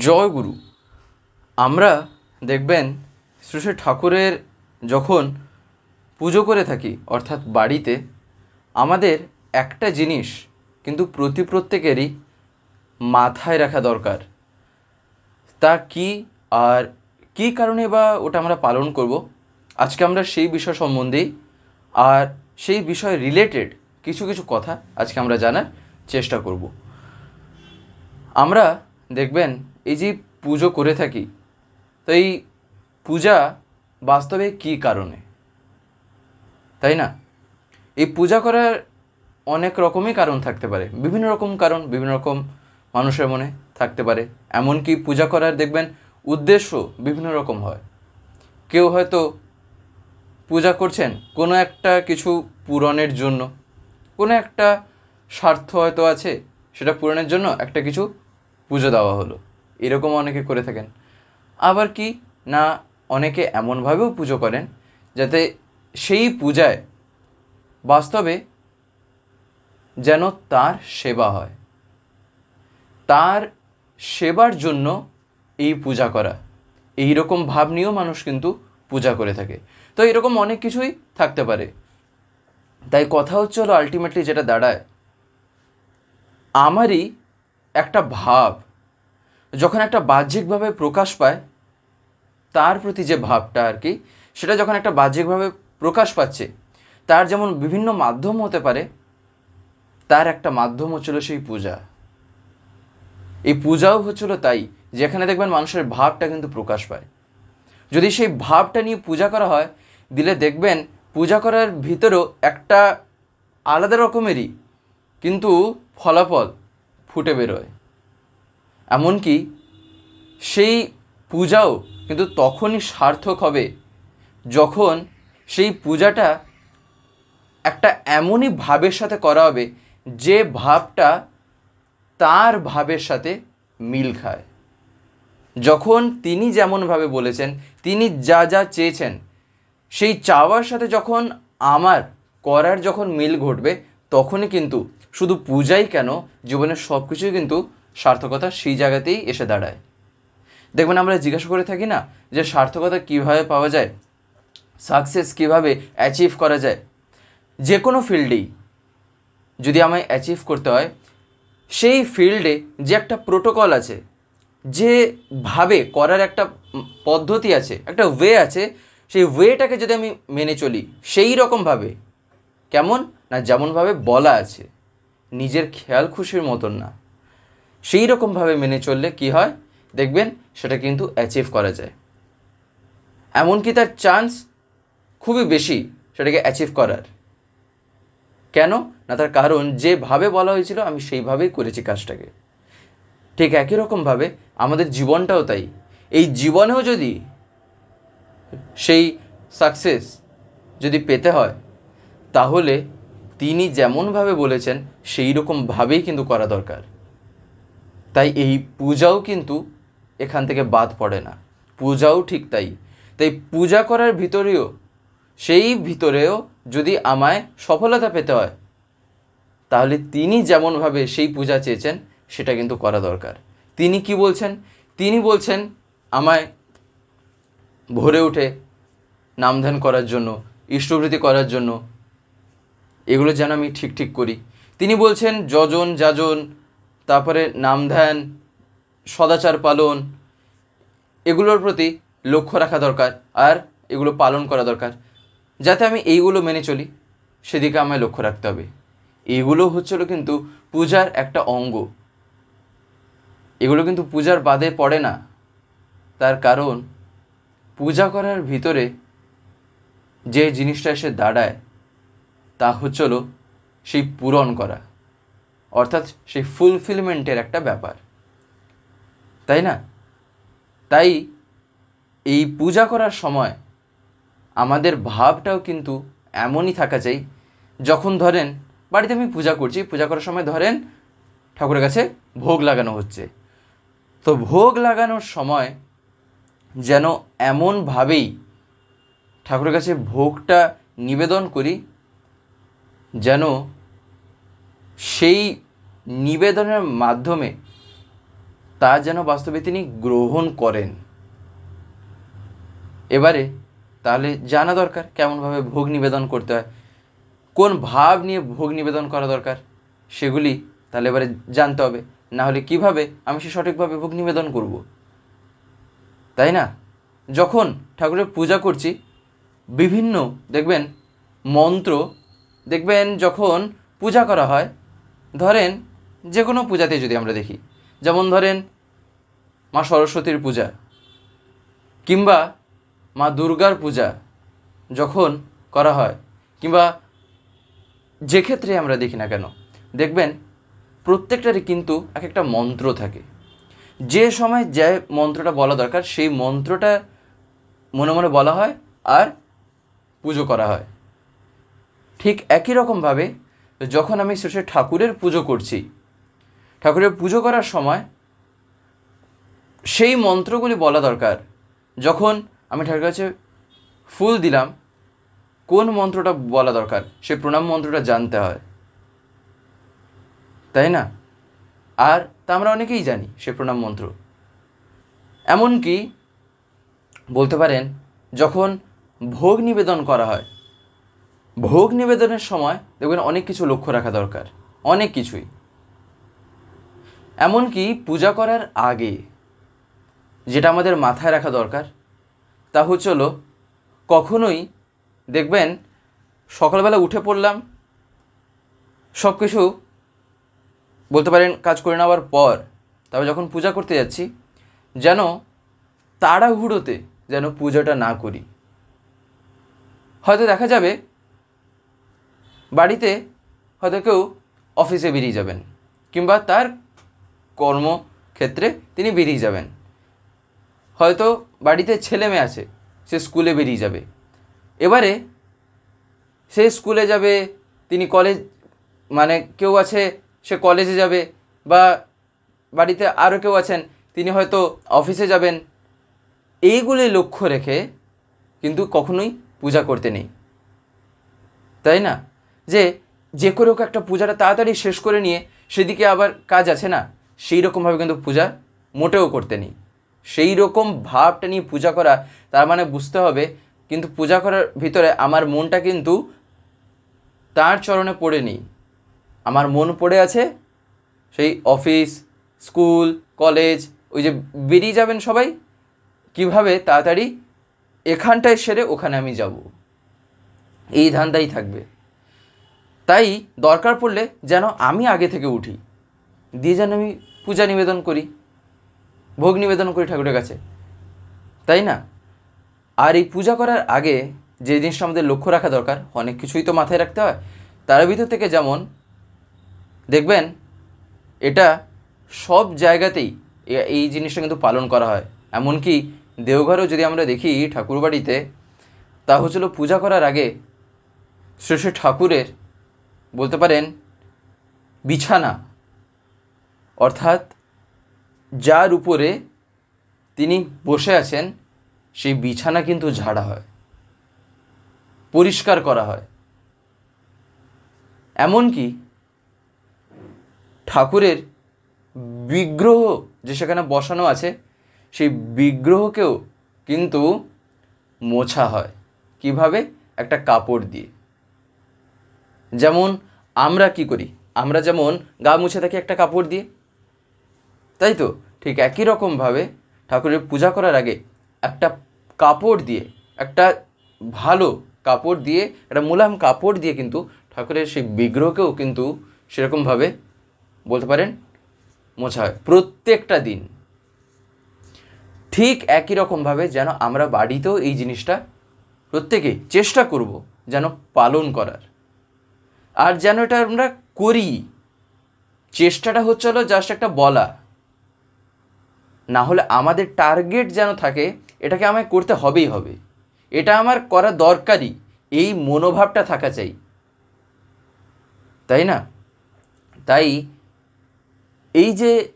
জয় গুরু। আমরা দেখবেন শ্রী ঠাকুরের যখন পুজো করে থাকি, অর্থাৎ বাড়িতে, আমাদের একটা জিনিস কিন্তু প্রতি প্রত্যেকেরই মাথায় রাখা দরকার। তা কি আর কী কারণে বা ওটা আমরা পালন করব? আজকে আমরা সেই বিষয় সম্বন্ধেই আর সেই বিষয় রিলেটেড কিছু কিছু কথা আজকে আমরা জানার চেষ্টা করব। আমরা দেখবেন এই যে পুজো করে থাকি, তো এই পূজা বাস্তবে কী কারণে? তাই না? এই পূজা করার অনেক রকমই কারণ থাকতে পারে। বিভিন্ন রকম কারণ, বিভিন্ন রকম মানুষের মনে থাকতে পারে। এমনকি পূজা করার দেখবেন উদ্দেশ্য বিভিন্ন রকম হয়। কেউ হয়তো পূজা করছেন কোনো একটা কিছু পূরণের জন্য। কোনো একটা স্বার্থ হয়তো আছে, সেটা পূরণের জন্য একটা কিছু পুজো দেওয়া হলো। এরকম অনেকে করে থাকেন। আবার কি না অনেকে এমনভাবেও পুজো করেন যাতে সেই পূজায় বাস্তবে যেন তার সেবা হয়। তার সেবার জন্য এই পূজা করা। এই রকম ভাব নিয়েও মানুষ কিন্তু পূজা করে থাকে। তো এরকম অনেক কিছুই থাকতে পারে। তাই কথা হচ্ছে হলো আলটিমেটলি যেটা দাঁড়ায়, আমারই একটা ভাব যখন একটা বাহ্যিকভাবে প্রকাশ পায়, তার প্রতি যে ভাবটা আর কি, সেটা যখন একটা বাহ্যিকভাবে প্রকাশ পাচ্ছে, তার যেমন বিভিন্ন মাধ্যম হতে পারে, তার একটা মাধ্যম হচ্ছিল সেই পূজা। এই পূজাও হচ্ছিল তাই, যেখানে দেখবেন মানুষের ভাবটা কিন্তু প্রকাশ পায়। যদি সেই ভাবটা নিয়ে পূজা করা হয়, দিলে দেখবেন পূজা করার ভিতরেও একটা আলাদা রকমেরই কিন্তু ফলাফল ফুটে বেরোয়। এমনকি সেই পূজাও কিন্তু তখনই সার্থক হবে যখন সেই পূজাটা একটা এমনই ভাবের সাথে করা হবে যে ভাবটা তার ভাবের সাথে মিল খায়। যখন তিনি যেমনভাবে বলেছেন, তিনি যা যা চেয়েছেন, সেই চাওয়ার সাথে যখন আমার করার যখন মিল ঘটবে, তখনই কিন্তু শুধু পূজাই কেন, জীবনের সব কিছুই কিন্তু সার্থকতা সেই জায়গাতেই এসে দাঁড়ায়। দেখবেন আমরা জিজ্ঞাসা করে থাকি না যে সার্থকতা কীভাবে পাওয়া যায় সাকসেস কীভাবে অ্যাচিভ করা যায়। যে কোনো ফিল্ডেই যদি আমায় অ্যাচিভ করতে হয়, সেই ফিল্ডে যে একটা প্রোটোকল আছে, যে ভাবে করার একটা পদ্ধতি আছে, একটা ওয়ে আছে, সেই ওয়েটাকে যদি আমি মেনে চলি, সেই রকমভাবে কেমন না যেমনভাবে বলা আছে, নিজের খেয়াল খুশির মতন না। সেই রকমভাবে মেনে চললে কি হয়? দেখবেন সেটা কিন্তু অ্যাচিভ করা যায়। এমনকি তার চান্স খুবই বেশি সেটাকে অ্যাচিভ করার। কেন? না, তার কারণ যেভাবে বলা হয়েছিল আমি সেইভাবেই করেছি কাজটাকে। ঠিক একই রকমভাবে আমাদের জীবনটাও তাই। এই জীবনেও যদি সেই সাকসেস যদি পেতে হয়, তাহলে তিনি যেমনভাবে বলেছেন সেই রকমভাবেই কিন্তু করা দরকার। তাই এই পূজাও কিন্তু এখান থেকে বাদ পড়ে না। পূজাও ঠিক তাই। তাই পূজা করার ভিতরেও, সেই ভিতরেও যদি আমায় সফলতা পেতে হয়, তাহলে তিনি যেমনভাবে সেই পূজা চেয়েছেন, সেটা কিন্তু করা দরকার। তিনি কি বলছেন? তিনি বলছেন, আমায় ভোরে উঠে নামধ্যান করার জন্য ইষ্টভৃতি করার জন্য, এগুলো যেন আমি ঠিক ঠিক করি। তিনি বলছেন, যজন যাজন তারপরে নাম ধ্যান, সদাচার পালন, এগুলোর প্রতি লক্ষ্য রাখা দরকার আর এগুলো পালন করা দরকার। যাতে আমি এইগুলো মেনে চলি, সেদিকে আমায় লক্ষ্য রাখতে হবে। এগুলো হচ্ছিল কিন্তু পূজার একটা অঙ্গ। এগুলো কিন্তু পূজার বাদে পড়ে না। তার কারণ, পূজা করার ভিতরে যে জিনিসটা এসে দাঁড়ায়, তা হচ্ছিল সেই পূরণ করা। অর্থাৎ সেই ফুলফিলমেন্টের একটা ব্যাপার। তাই না? তাই এই পূজা করার সময় আমাদের ভাবটাও কিন্তু এমনই থাকা চাই, যখন ধরেন বাড়িতে আমি পূজা করছি, পূজা করার সময় ধরেন ঠাকুরের কাছে ভোগ লাগানো হচ্ছে। তো ভোগ লাগানোর সময় যেন এমনভাবেই ঠাকুরের কাছে ভোগটা নিবেদন করি, যেন সেই নিবেদনের মাধ্যমে তা যেন বাস্তবে তিনি গ্রহণ করেন। এবারে তাহলে জানা দরকার কেমনভাবে ভোগ নিবেদন করতে হয়, কোন ভাব নিয়ে ভোগ নিবেদন করা দরকার সেগুলি তাহলে এবারে জানতে হবে। না হলে কীভাবে আমি সে সঠিকভাবে ভোগ নিবেদন করব? তাই না? যখন ঠাকুরের পূজা করছি, বিভিন্ন দেখবেন মন্ত্র, দেখবেন যখন পূজা করা হয় ধরেন যে কোনো পূজাতে যদি আমরা দেখি, যেমন ধরেন মা সরস্বতীর পূজা কিংবা মা দুর্গার পূজা যখন করা হয়, কিংবা যে ক্ষেত্রে আমরা দেখি না কেন, দেখবেন প্রত্যেকটারই কিন্তু এক একটা মন্ত্র থাকে। যে সময় যে মন্ত্রটা বলা দরকার, সেই মন্ত্রটা মনে মনে বলা হয় আর পুজো করা হয়। ঠিক একই রকমভাবে যখন আমি শেষে ঠাকুরের পুজো করছি, ঠাকুরের পুজো করার সময় সেই মন্ত্রগুলি বলা দরকার। যখন আমি ঠাকুরের কাছে ফুল দিলাম, কোন মন্ত্রটা বলা দরকার? সেই প্রণাম মন্ত্রটা জানতে হয়। তাই না? আর তা আমরা অনেকেই জানি, সে প্রণাম মন্ত্র। এমনকি বলতে পারেন, যখন ভোগ নিবেদন করা হয় ভোগ নিবেদনের সময় দেখবেন অনেক কিছু লক্ষ্য রাখা দরকার। অনেক কিছুই। এমনকি পূজা করার আগে যেটা আমাদের মাথায় রাখা দরকার, তা হচ্ছে হলো কখনোই দেখবেন, সকালবেলা উঠে পড়লাম সব কিছু বলতে পারেন কাজ করে নেওয়ার পর তবে যখন পূজা করতে যাচ্ছি, যেন তাড়াহুড়োতে যেন পুজোটা না করি। হয়তো দেখা যাবে বাড়িতে হয়তো কেউ অফিসে বেরিয়ে যাবেন, কিংবা তার কর্মক্ষেত্রে তিনি বেরিয়ে যাবেন। হয়তো বাড়িতে ছেলে মেয়ে আছে, সে স্কুলে বেরিয়ে যাবে। এবারে সে স্কুলে যাবে, তিনি কলেজ মানে কেউ আছে, সে কলেজে যাবে, বা বাড়িতে আরও কেউ আছেন, তিনি হয়তো অফিসে যাবেন। এইগুলি লক্ষ্য রেখে কিন্তু কখনোই পূজা করতে নেই। তাই না? যে যে করে হোক একটা পূজাটা তাড়াতাড়ি শেষ করে নিয়ে সেদিকে আবার কাজ আছে না? সেই রকমভাবে কিন্তু পূজা মোটেও করতে নেই। সেই রকম ভাবটা নিয়ে পূজা করা, তার মানে বুঝতে হবে কিন্তু পূজা করার ভিতরে আমার মনটা কিন্তু তার চরণে পড়ে নেই। আমার মন পড়ে আছে সেই অফিস, স্কুল, কলেজ, ওই যে বেরিয়ে যাবেন সবাই, কীভাবে তাড়াতাড়ি এখানটায় সেরে ওখানে আমি যাব। এই ধান্দাই থাকবে। তাই দরকার পড়লে যেন আমি আগে থেকে উঠি, দিয়ে যেন আমি পূজা নিবেদন করি, ভোগ নিবেদন করি ঠাকুরের কাছে। তাই না? আর এই পূজা করার আগে যে জিনিসটা আমাদের লক্ষ্য রাখা দরকার, অনেক কিছুই তো মাথায় রাখতে হয়। তার ভিতর থেকে যেমন, দেখবেন এটা সব জায়গাতেই এই জিনিসটা কিন্তু পালন করা হয়। এমনকি দেওঘরেও যদি আমরা দেখি ঠাকুরবাড়িতে, তা হচ্ছিল পূজা করার আগে শ্রী ঠাকুরের বলতে পারেন, বিছানা। অর্থাৎ যার উপরে তিনি বসে আছেন, সেই বিছানা কিন্তু ঝাড়া হয়, পরিষ্কার করা হয়। এমনকি ঠাকুরের বিগ্রহ যে সেখানে বসানো আছে, সেই বিগ্রহকেও কিন্তু মোছা হয়। কীভাবে? একটা কাপড় দিয়ে। যেমন, আমরা কি করি? আমরা যেমন গা মুছে থাকি একটা কাপড় দিয়ে। তাই তো? ঠিক একই রকমভাবে ঠাকুরের পূজা করার আগে একটা কাপড় দিয়ে, একটা ভালো কাপড় দিয়ে, একটা মুলায়ম কাপড় দিয়ে কিন্তু ঠাকুরের সেই বিগ্রহকেও কিন্তু সেরকমভাবে বলতে পারেন মোছা হয় প্রত্যেকটা দিন। ঠিক একই রকমভাবে যেন আমরা বাড়িতেও এই জিনিসটা প্রত্যেকেই চেষ্টা করব যেন পালন করার। আর যেন এটা আমরা করি। চেষ্টাটা হচ্ছে হলো জাস্ট একটা বলা। না হলে আমাদের টার্গেট যেন থাকে, এটাকে আমায় করতে হবেই হবে। এটা আমার করা দরকারই, এই মনোভাবটা থাকা চাই। তাই না? তাই এই যে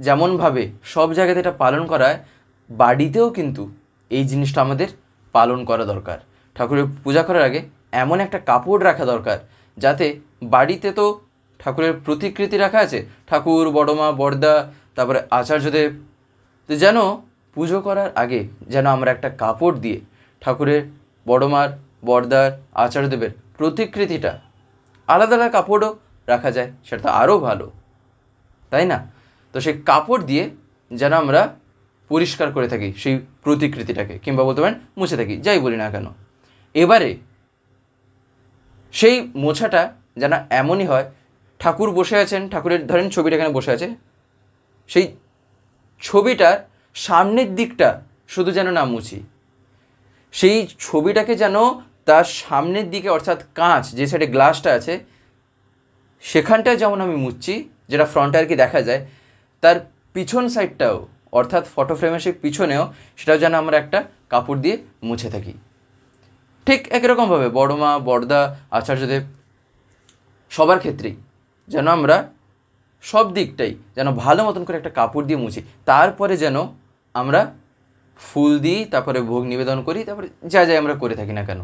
যেমনভাবে সব জায়গাতে এটা পালন করায় বাড়িতেও কিন্তু এই জিনিসটা আমাদের পালন করা দরকার। ঠাকুরের পূজা করার আগে এমন একটা কাপড় রাখা দরকার, যাতে বাড়িতে তো ঠাকুরের প্রতিকৃতি রাখা আছে, ঠাকুর, বড়মা, বড়দা, তারপরে আচার্যদেব। তো যেন পুজো করার আগে যেন আমরা একটা কাপড় দিয়ে ঠাকুরের বড়মার, বড়দার, আচার্যদেবের প্রতিকৃতিটা আলাদা আলাদা কাপড়ও রাখা যায়, সেটা তো আরও ভালো। তাই না? তো সেই কাপড় দিয়ে যেন আমরা পরিষ্কার করে থাকি সেই প্রতিকৃতিটাকে, কিংবা বলতে পারেন মুছে থাকি, যাই বলি না কেন। এবারে সেই মোছাটা যেন এমনই হয়, ঠাকুর বসে আছেন, ঠাকুরের ধরেন ছবিটা এখানে বসে আছে, সেই ছবিটার সামনের দিকটা শুধু যেন না মুছি। সেই ছবিটাকে যেন তার সামনের দিকে অর্থাৎ কাঁচ, যে সাইডে গ্লাসটা আছে, সেখানটায় যেমন আমি মুছছি, যেটা ফ্রন্টে আর কি দেখা যায়, তার পিছন সাইডটাও অর্থাৎ ফটো ফ্রেমের সেই পিছনেও, সেটাও যেন আমরা একটা কাপড় দিয়ে মুছে থাকি। ঠিক একই রকমভাবে বড় মা বড়দা, আচার্যদেব সবার ক্ষেত্রেই যেন আমরা সব দিকটাই যেন ভালো মতন করে একটা কাপড় দিয়ে মুছি। তারপরে যেন আমরা ফুল দিই, তারপরে ভোগ নিবেদন করি, তারপরে যা যাই আমরা করে থাকি না কেন।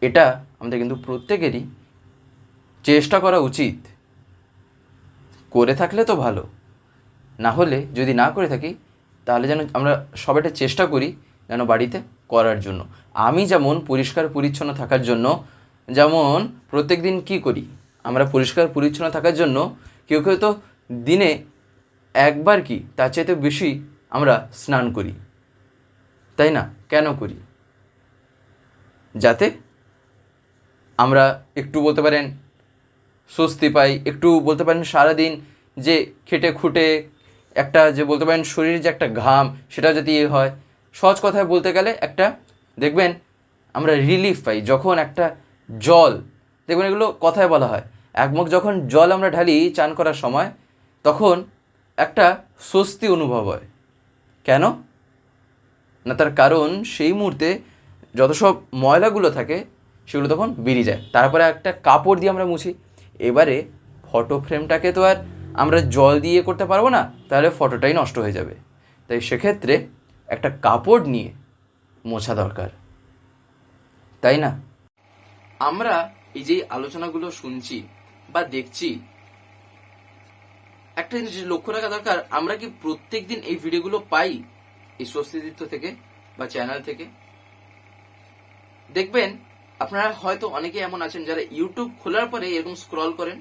এটা আমাদের কিন্তু প্রত্যেকেরই চেষ্টা করা উচিত। করে থাকলে তো ভালো। না হলে যদি না করে থাকি, তাহলে যেন আমরা সবাইটা চেষ্টা করি যেন বাড়িতে করার জন্য। আমি যেমন পরিষ্কার পরিচ্ছন্ন থাকার জন্য, যেমন প্রত্যেক দিন কী করি? আমরা পরিষ্কার পরিচ্ছন্ন থাকার জন্য কেউ কেউ তো দিনে একবার কি, তার চাইতে বেশি আমরা স্নান করি। তাই না? কেন করি? যাতে আমরা একটু বলতে পারেন স্বস্তি পাই, একটু বলতে পারেন সারাদিন যে খেটে খুঁটে একটা যে বলতে পারেন শরীরে যে একটা ঘাম সেটা যদি ইয়ে হয়। সহজ কথায় বলতে গেলে একটা, দেখবেন আমরা রিলিফ পাই যখন একটা জল, দেখবেন এগুলো কথায় বলা হয়। একমুখ যখন জল আমরা ঢালি, চান করার সময়, তখন একটা স্বস্তি অনুভব হয়। কেন? না তার কারণ সেই মুহূর্তে যত সব ময়লাগুলো থাকে, সেগুলো তখন বেরিয়ে যায়। তারপরে একটা কাপড় দিয়ে আমরা মুছি। এবারে ফটো ফ্রেমটাকে তো আর আমরা জল দিয়ে করতে পারব না, তাহলে ফটোটাই নষ্ট হয়ে যাবে। তাই সেক্ষেত্রে একটা কাপড় নিয়ে মোছা দরকার, তাই না? আমরা এই যে আলোচনাগুলো শুনছি বা দেখছি, একটা জিনিস লক্ষ্য রাখা দরকার, আমরা কি প্রত্যেক দিন এই ভিডিওগুলো পাই এই স্বস্তিদিত্য থেকে বা চ্যানেল থেকে? দেখবেন, আপনারা হয়তো অনেকে এমন আছেন যারা ইউটিউব খোলার পরে এরকম স্ক্রল করেন,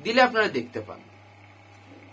দিলে আপনারা দেখতে পান।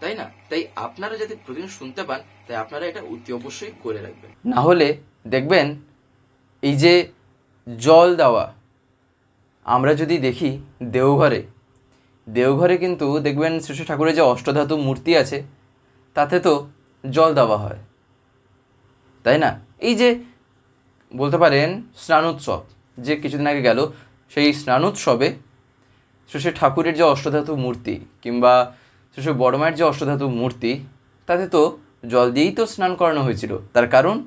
তাই না? তাই আপনারা যাতে প্রতিদিন শুনতে পান, তাই আপনারা এটা অতি অবশ্যই করে রাখবেন। না হলে দেখবেন এই যে জল দেওয়া, আমরা যদি দেখি দেওঘরে দেওঘরে কিন্তু দেখবেন শ্রী ঠাকুরের যে অষ্টধাতু মূর্তি আছে, তাতে তো জল দেওয়া হয়। তাই না? এই যে বলতে পারেন স্নানোৎসব, যে কিছুদিন আগে গেল, সেই স্নানোৎসবে শ্রী ঠাকুরের যে অষ্টধাতু মূর্তি কিংবা শ্রী শ্রী বড়মায়ের যে অষ্টধাতু মূর্তি, তাতে তো জল দিয়েই তো স্নান করানো হয়েছিল। তার কারণ,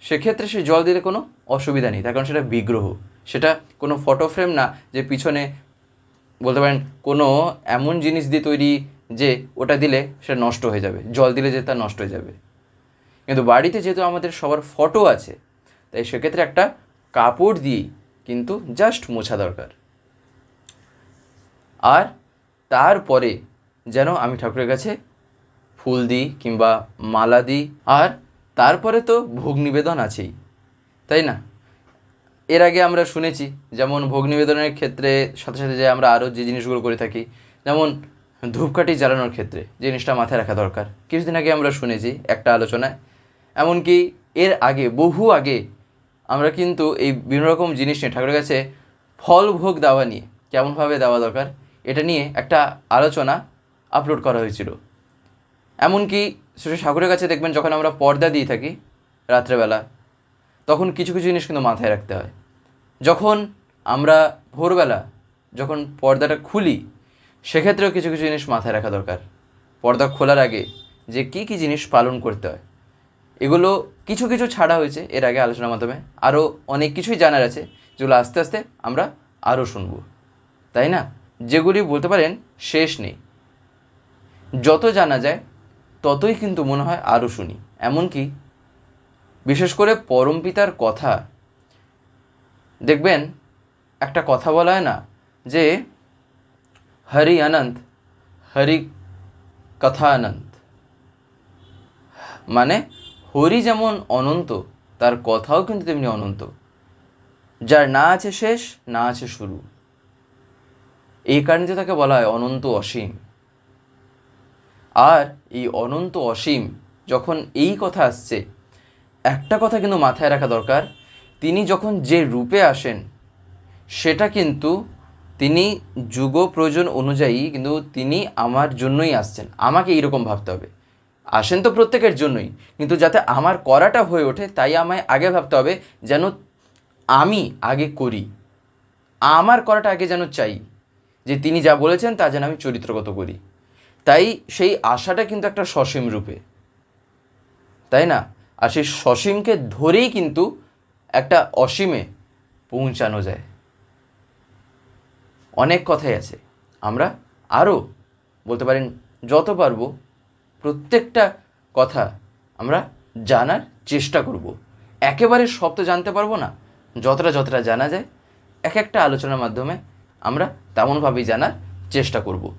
সেক্ষেত্রে সে জল দিলে কোনো অসুবিধা নেই। তার কারণ সেটা বিগ্রহ। সেটা কোনো ফটো ফ্রেম না যে পিছনে বলতে পারেন কোনো এমন জিনিস দিয়ে তৈরি যে ওটা দিলে সেটা নষ্ট হয়ে যাবে। জল দিলে যে তা নষ্ট হয়ে যাবে। কিন্তু বাড়িতে যেহেতু আমাদের সবার ফটো আছে, তাই সেক্ষেত্রে একটা কাপড় দিয়েই কিন্তু জাস্ট মোছা দরকার। আর তারপরে যেন আমি ঠাকুরের কাছে ফুল দিই কিংবা মালা দিই। আর তারপরে তো ভোগ নিবেদন আছেই, তাই না? এর আগে আমরা শুনেছি, যেমন ভোগ নিবেদনের ক্ষেত্রে সাথে সাথে যে আমরা আরও যে জিনিসগুলো করে থাকি, যেমন ধূপকাঠি জ্বালানোর ক্ষেত্রে জিনিসটা মাথায় রাখা দরকার। কিছুদিন আগে আমরা শুনেছি একটা আলোচনায়, এমনকি এর আগে, বহু আগে, আমরা কিন্তু এই বিভিন্ন রকম জিনিস নিয়ে ঠাকুরের কাছে ফল ভোগ দেওয়া নিয়ে কেমনভাবে দেওয়া দরকার, এটা নিয়ে একটা আলোচনা আপলোড করা হয়েছিল। এমনকি শ্রী ঠাকুরের কাছে দেখবেন যখন আমরা পর্দা দিয়ে থাকি রাত্রেবেলা, তখন কিছু কিছু জিনিস কিন্তু মাথায় রাখতে হয়। যখন আমরা ভোরবেলা যখন পর্দাটা খুলি, সেক্ষেত্রেও কিছু কিছু জিনিস মাথায় রাখা দরকার। পর্দা খোলার আগে যে কী কী জিনিস পালন করতে হয়, এগুলো কিছু কিছু ছাড়া হয়েছে এর আগে আলোচনার মাধ্যমে। আরও অনেক কিছুই জানার আছে, যেগুলো আস্তে আস্তে আমরা আরও শুনব। তাই না? যেগুলি বলতে পারেন শেষ নেই। যত জানা যায়, ততই কিন্তু মনে হয় আরও শুনি। এমনকি বিশেষ করে পরমপিতার কথা, দেখবেন, একটা কথা বলা হয় না, যে হরি অনন্ত, হরি কথা অনন্ত। মানে হরি যেমন অনন্ত, তার কথাও কিন্তু তেমনি অনন্ত। যার না আছে শেষ, না আছে শুরু। এই কারণে তাকে বলা হয় অনন্ত অসীম। আর এই অনন্ত অসীম যখন এই কথা আসছে, একটা কথা কিন্তু মাথায় রাখা দরকার, তিনি যখন যে রূপে আসেন, সেটা কিন্তু তিনি যুগ প্রয়োজন অনুযায়ী কিন্তু তিনি আমার জন্যই আসছেন। আমাকে এইরকম ভাবতে হবে। আসেন তো প্রত্যেকের জন্যই, কিন্তু যাতে আমার করাটা হয়ে ওঠে, তাই আমায় আগে ভাবতে হবে যেন আমি আগে করি। আমার করাটা আগে যেন চাই যে তিনি যা বলেছেন তা যেন আমি চরিত্রগত করি। তাই সেই আশাটা কিন্তু একটা সসীম রূপে। তাই না? আর সেই সসীমকে ধরেই কিন্তু একটা অসীমে পৌঁছানো যায়। অনেক কথাই আছে। আমরা আরও বলতে পারেন যত পারব প্রত্যেকটা কথা আমরা জানার চেষ্টা করব। একেবারে সব তো জানতে পারব না, যতটা যতটা জানা যায়, এক একটা আলোচনার মাধ্যমে আমরা তেমনভাবেই জানার চেষ্টা করব।